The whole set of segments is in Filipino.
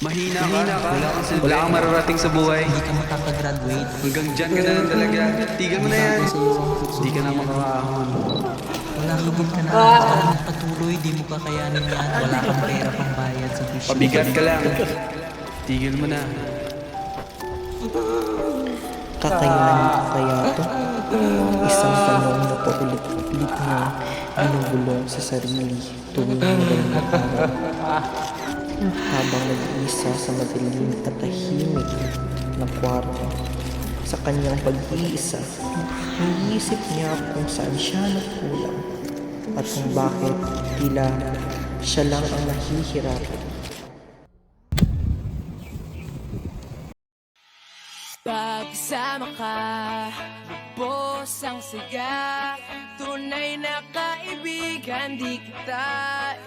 Mahina ka. Wala kang silbi. Wala kang mararating sa buhay. Hindi ka makakagraduate. Hanggang dyan ka na lang talaga. Tigil mo na yan. Hindi ka na makakaahon. Wala ka bang kanalaman ng patuloy, di mo kakayanin yan. Wala kang pera pang bayad sa tuition. Pabigat ka lang. Tigil mo na. Kakayanin ko kaya to? Isang tanong na paulit-ulit na binubulong sa sarili tuwing madaling araw. Habang nag-iisa sa madilim at tahimik na kwarto. Sa kanyang pag-iisa, iniisip niya kung saan siya nagkulang at kung bakit tila siya lang ang nahihirapan. Pagsama ka, lubos ang saya Tunay na kaibigan, di kita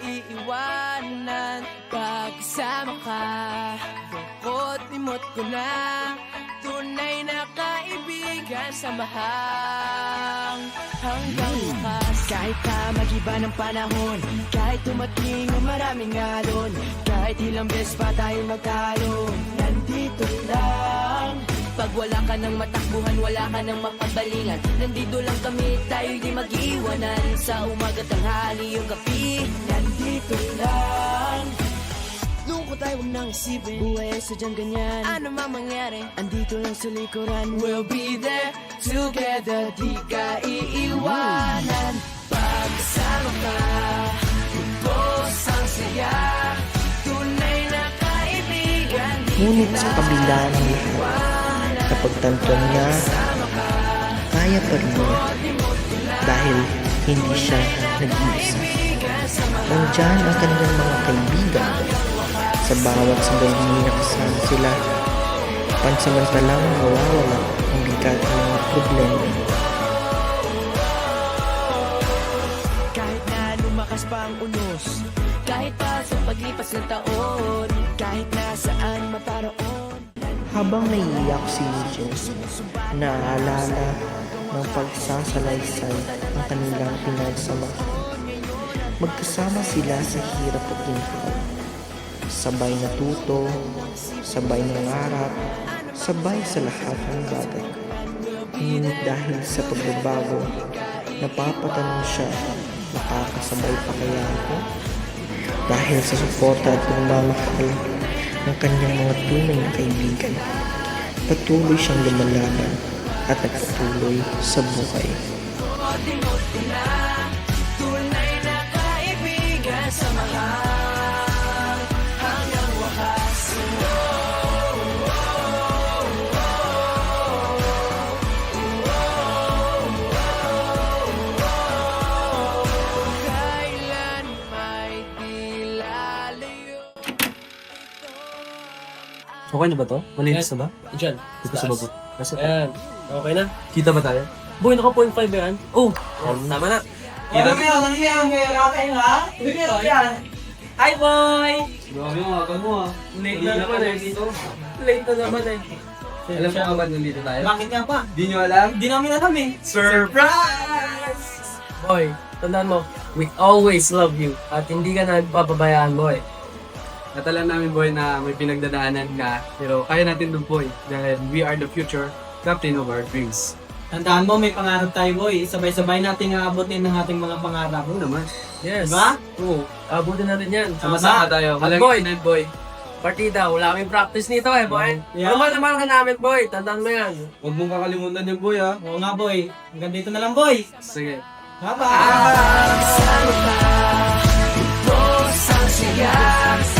iiwanan. Pagsama ka, lungkot limot ko na. Tunay na kaibigan, samahang hanggang wakas. Kahit pa mag-iba ng panahon Kahit tumating ng maraming alon. Kahit ilang beses pa tayo magtalo wala ka ng matakbuhan, wala ka ng mapagbalingan Nandito lang kami, tayo'y di mag-iwanan. Sa umaga, tanghali, yung gabi Nandito lang. Lungkot tayo, huwag nang isipin Buhay ay sadyang ganyan. Ano man mangyari, andito lang sa likuran. We'll be there together Di ka iiwanan. Pagsama ka Lubos ang saya. Tunay na kaibigan Di Ngunit sa kabila ng lahat, napagtanto niya, kaya pa rin niya. Dahil hindi siya nag-iisa. Nandyan ang kanilang mga kaibigan. Sa bawat sandali na kasama sila, pansamantalang nawawala ang bigat ng mga problema. Kahit na lumakas pa ang unos Kahit pa sa paglipas ng taon Kahit na saan maparoon Habang naiiyak si Eugene, naaalala ng pagsasalaysay ang kanilang pinagsamahan. Magkasama sila sa hirap at ginhawa. Sabay natuto, sabay nangarap, sabay sa lahat ng bagay. Ngunit dahil sa pagbabago, napapatanong siya, nakakasabay pa kaya ako? Dahil sa suporta at pagmamahal ng kanyang mga tunay na kaibigan, patuloy siyang lumalaban at nagpatuloy sa buhay. Tunay na kaibigan sa mahal Okay na ba to? Malinis na ba? Diyan. Dito sa baba. Nasa Ayan. Okay na. Kita ba tayo? Boy, naka 0.5 ba yan? Oh! Tama na. Kita. Hi, boy! Grabe yung aga mo ah. Late na naman eh. Late na naman eh. Alam mo nga ba't nandito tayo? Bakit nga pa? Di nyo alam? Hindi namin alam eh. Surprise! Boy, tandaan mo, we always love you. At hindi ka na papabayaan, boy. Natalan namin boy na may pinagdadaanan ka. Pero kaya natin dun boy. Dahil we are the future captain of our dreams. Tandaan mo, may pangarap tayo boy. Sabay-sabay natin aabotin ng ating mga pangarap. Oo naman. Yes. Diba? Oo. Abutin natin yan. Sama-sama tayo. At boy, init boy. partida, wala kaming practice nito eh, boy. Yeah. Ano man naman ka namin, boy. Tandaan mo yan. Huwag mong kakalimutan yung boy ah. Oo nga boy. Hanggang dito na lang boy. Sige. Bye-bye! Pagsama